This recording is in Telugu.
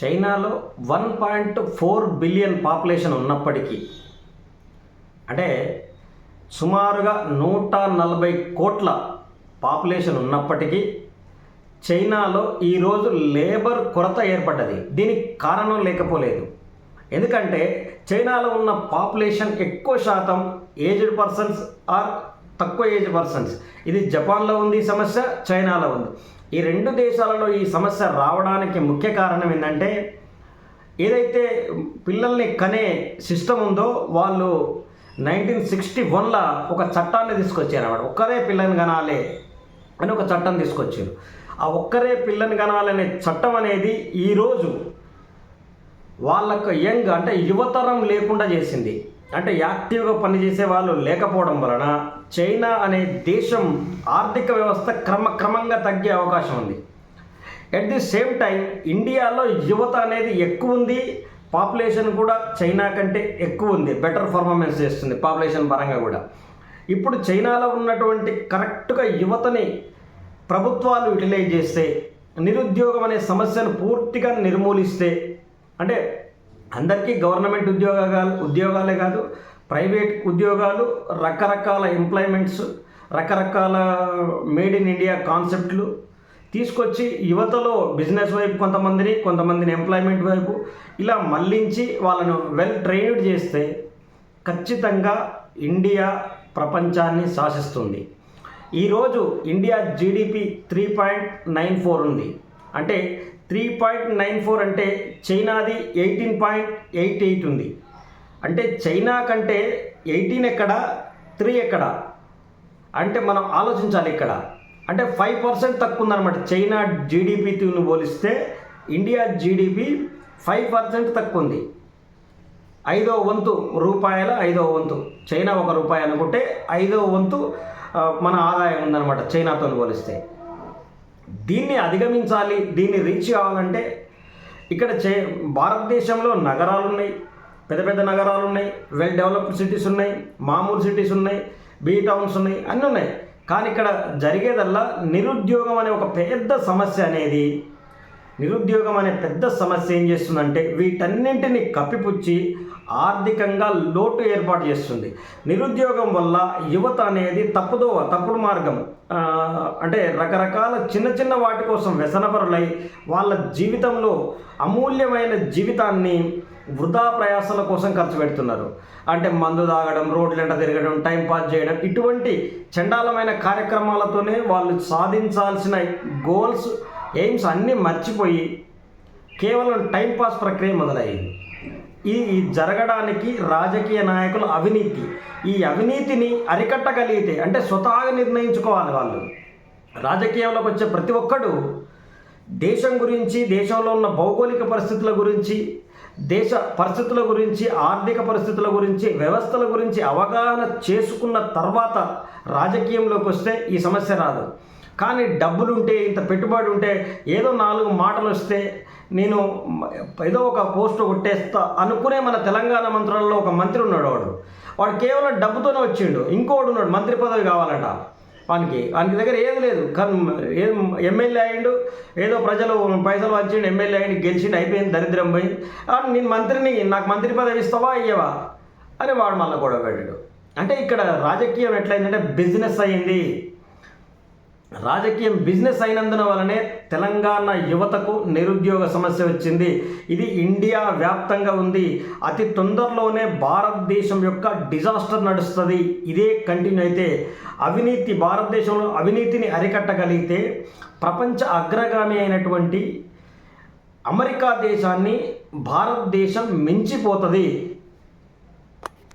చైనాలో one point four billion population ఉన్నప్పటికీ అంటే సుమారుగా నూట నలభై కోట్ల పాపులేషన్ ఉన్నప్పటికీ చైనాలో ఈరోజు లేబర్ కొరత ఏర్పడ్డది. దీనికి కారణం లేకపోలేదు. ఎందుకంటే చైనాలో ఉన్న పాపులేషన్ ఎక్కువ శాతం ఏజ్డ్ పర్సన్స్ ఆర్ తక్కువ ఏజ్ పర్సన్స్. ఇది జపాన్లో ఉంది సమస్య చైనాలో ఉంది. ఈ రెండు దేశాలలో ఈ సమస్య రావడానికి ముఖ్య కారణం ఏంటంటే ఏదైతే పిల్లల్ని కనే సిస్టమ్ ఉందో వాళ్ళు నైన్టీన్ సిక్స్టీ వన్లో ఒక చట్టాన్ని తీసుకొచ్చారు అన్నమాట. ఒక్కరే పిల్లని కనాలి అని ఒక చట్టం తీసుకొచ్చారు. ఆ ఒక్కరే పిల్లని కనాలనే చట్టం అనేది ఈరోజు వాళ్ళకు యంగ్ అంటే యువతరం లేకుండా చేసింది. అంటే యాక్టివ్గా పనిచేసే వాళ్ళు లేకపోవడం వలన చైనా అనే దేశం ఆర్థిక వ్యవస్థ క్రమక్రమంగా తగ్గే అవకాశం ఉంది. ఎట్ ది సేమ్ టైం ఇండియాలో యువత అనేది ఎక్కువ ఉంది. పాపులేషన్ కూడా చైనా కంటే ఎక్కువ ఉంది. బెటర్ పర్ఫార్మెన్స్ చేస్తుంది పాపులేషన్ పరంగా కూడా. ఇప్పుడు చైనాలో ఉన్నటువంటి కరెక్ట్గా యువతని ప్రభుత్వాలు యూటిలైజ్ చేస్తే నిరుద్యోగం అనే సమస్యను పూర్తిగా నిర్మూలిస్తే అంటే అందరికీ గవర్నమెంట్ ఉద్యోగాలు ఉద్యోగాలే కాదు ప్రైవేట్ ఉద్యోగాలు రకరకాల ఎంప్లాయ్మెంట్స్ రకరకాల మేడ్ ఇన్ ఇండియా కాన్సెప్ట్లు తీసుకొచ్చి యువతలో బిజినెస్ వైపు కొంతమందిని కొంతమందిని ఎంప్లాయ్మెంట్ వైపు ఇలా మళ్ళించి వాళ్ళను వెల్ ట్రైన్డ్ చేస్తే ఖచ్చితంగా ఇండియా ప్రపంచాన్ని శాసిస్తుంది. ఈరోజు India GDP three point nine four ఉంది. అంటే త్రీ పాయింట్ నైన్ ఫోర్ అంటే చైనాది ఎయిటీన్ పాయింట్ ఎయిట్ ఎయిట్ ఉంది. అంటే చైనా కంటే ఎయిటీన్ ఎక్కడ? త్రీ ఎక్కడ? అంటే మనం ఆలోచించాలి ఇక్కడ. అంటే ఫైవ్ పర్సెంట్ తక్కువ ఉందన్నమాట చైనా జీడిపితో పోలిస్తే ఇండియా జీడిపి ఫైవ్ పర్సెంట్ తక్కువ ఉంది ఐదో వంతు రూపాయల ఐదో వంతు. చైనా ఒక రూపాయి అనుకుంటే ఐదో వంతు మన ఆదాయం ఉందన్నమాట చైనాతో పోలిస్తే. దీన్ని అధిగమించాలి దీన్ని రీచ్ కావాలంటే ఇక్కడ చే భారతదేశంలో నగరాలు ఉన్నాయి పెద్ద పెద్ద నగరాలు ఉన్నాయి వెల్ డెవలప్డ్ సిటీస్ ఉన్నాయి మామూలు సిటీస్ ఉన్నాయి బీ టౌన్స్ ఉన్నాయి అన్నీ ఉన్నాయి. కానీ ఇక్కడ జరిగేదల్లా నిరుద్యోగం అనే ఒక పెద్ద సమస్య అనేది నిరుద్యోగం అనే పెద్ద సమస్య ఏం చేస్తుందంటే వీటన్నింటిని కప్పిపుచ్చి ఆర్థికంగా లోటు ఏర్పాటు చేస్తుంది. నిరుద్యోగం వల్ల యువత అనేది తప్పుదోవ తప్పుడు మార్గం అంటే రకరకాల చిన్న చిన్న వాటి కోసం వ్యసనపరులై వాళ్ళ జీవితంలో అమూల్యమైన జీవితాన్ని వృధా ప్రయాసాల కోసం ఖర్చు పెడుతున్నారు. అంటే మందు తాగడం రోడ్లెంట తిరగడం టైం పాస్ చేయడం ఇటువంటి చండాలమైన కార్యక్రమాలతోనే వాళ్ళు సాధించాల్సిన గోల్స్ ఎయిమ్స్ అన్నీ మర్చిపోయి కేవలం టైం పాస్ ప్రక్రియ మొదలయ్యింది. ఈ ఈ జరగడానికి రాజకీయ నాయకుల అవినీతి. ఈ అవినీతిని అరికట్టగలిగితే అంటే స్వతహాగా నిర్ణయించుకోవాలి వాళ్ళు. రాజకీయంలోకి వచ్చే ప్రతి ఒక్కడు దేశం గురించి దేశంలో ఉన్న భౌగోళిక పరిస్థితుల గురించి దేశ పరిస్థితుల గురించి ఆర్థిక పరిస్థితుల గురించి వ్యవస్థల గురించి అవగాహన చేసుకున్న తర్వాత రాజకీయంలోకి వస్తే ఈ సమస్య రాదు. కానీ డబ్బులు ఉంటే ఇంత పెట్టుబడి ఉంటే ఏదో నాలుగు మాటలు వస్తే నేను ఏదో ఒక పోస్ట్ కొట్టేస్తా అనుకునే మన తెలంగాణ మంత్రులలో ఒక మంత్రి ఉన్నాడు వాడు. వాడు కేవలం డబ్బుతోనే వచ్చిండు. ఇంకోడు ఉన్నాడు మంత్రి పదవి కావాలంట. వానికి వానికి దగ్గర ఏది లేదు. కానీ ఏం ఎమ్మెల్యే అయ్యిండు ఏదో ప్రజలు పైసలు వచ్చిండు ఎమ్మెల్యే అయ్యిండు గెలిచిండు అయిపోయింది దరిద్రం పోయి నేను మంత్రిని నాకు మంత్రి పదవి ఇస్తావా అయ్యవా అని వాడు మళ్ళీ గొడవ పెట్టాడు. అంటే ఇక్కడ రాజకీయం ఎట్లయిందంటే బిజినెస్ అయ్యింది. రాజకీయం బిజినెస్ అయినందున వలనే తెలంగాణ యువతకు నిరుద్యోగ సమస్య వచ్చింది. ఇది ఇండియా వ్యాప్తంగా ఉంది. అతి తొందరలోనే భారతదేశం యొక్క డిజాస్టర్ నడుస్తుంది. ఇదే కంటిన్యూ అయితే అవినీతి భారతదేశంలో అవినీతిని అరికట్టగలిగితే ప్రపంచ అగ్రగామి అయినటువంటి అమెరికా దేశాన్ని భారతదేశం మించిపోతుంది.